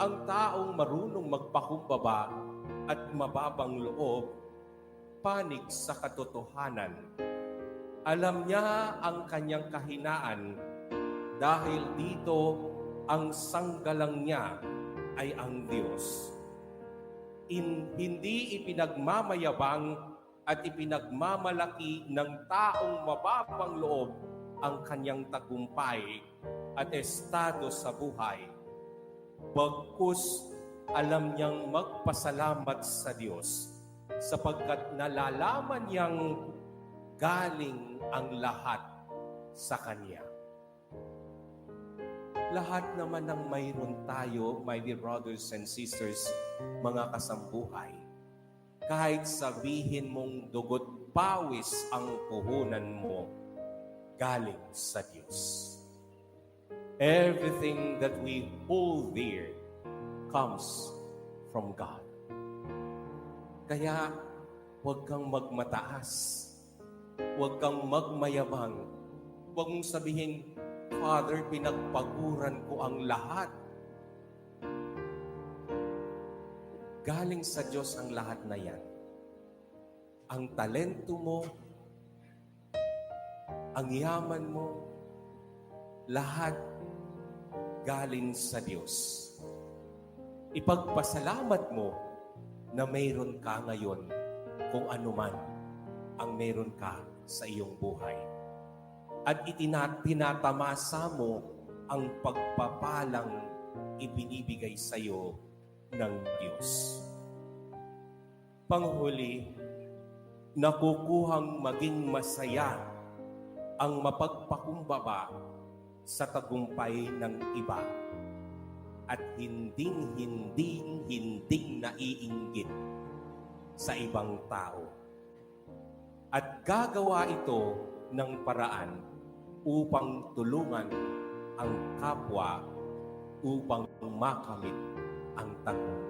ang taong marunong magpakumbaba at mababang loob, panig sa katotohanan. Alam niya ang kanyang kahinaan dahil dito ang sanggalang niya ay ang Diyos. In, hindi ipinagmamayabang at ipinagmamalaki ng taong mababang loob ang kanyang tagumpay at estado sa buhay. Bagkus alam niyang magpasalamat sa Diyos sapagkat nalalaman niyang galing ang lahat sa Kanya. Lahat naman ng mayroon tayo, my dear brothers and sisters, mga kasambuhay, kahit sabihin mong dugot pawis ang puhunan mo, galing sa Diyos. Everything that we hold dear comes from God. Kaya, huwag kang magmataas. Huwag kang magmayabang. Huwag mong sabihin, Father, pinagpaguran ko ang lahat. Galing sa Diyos ang lahat na yan. Ang talento mo, ang yaman mo, lahat galing sa Diyos. Ipagpasalamat mo na mayroon ka ngayon kung ano man ang mayroon ka sa iyong buhay. At itina- tinatamasa mo ang pagpapalang ibinibigay sa iyo ng Diyos. Panghuli, nakukuhang maging masaya ang mapagpakumbaba sa tagumpay ng iba at hinding hinding hinding naiinggit sa ibang tao. At gagawa ito ng paraan upang tulungan ang kapwa upang makamit ang tagumpay.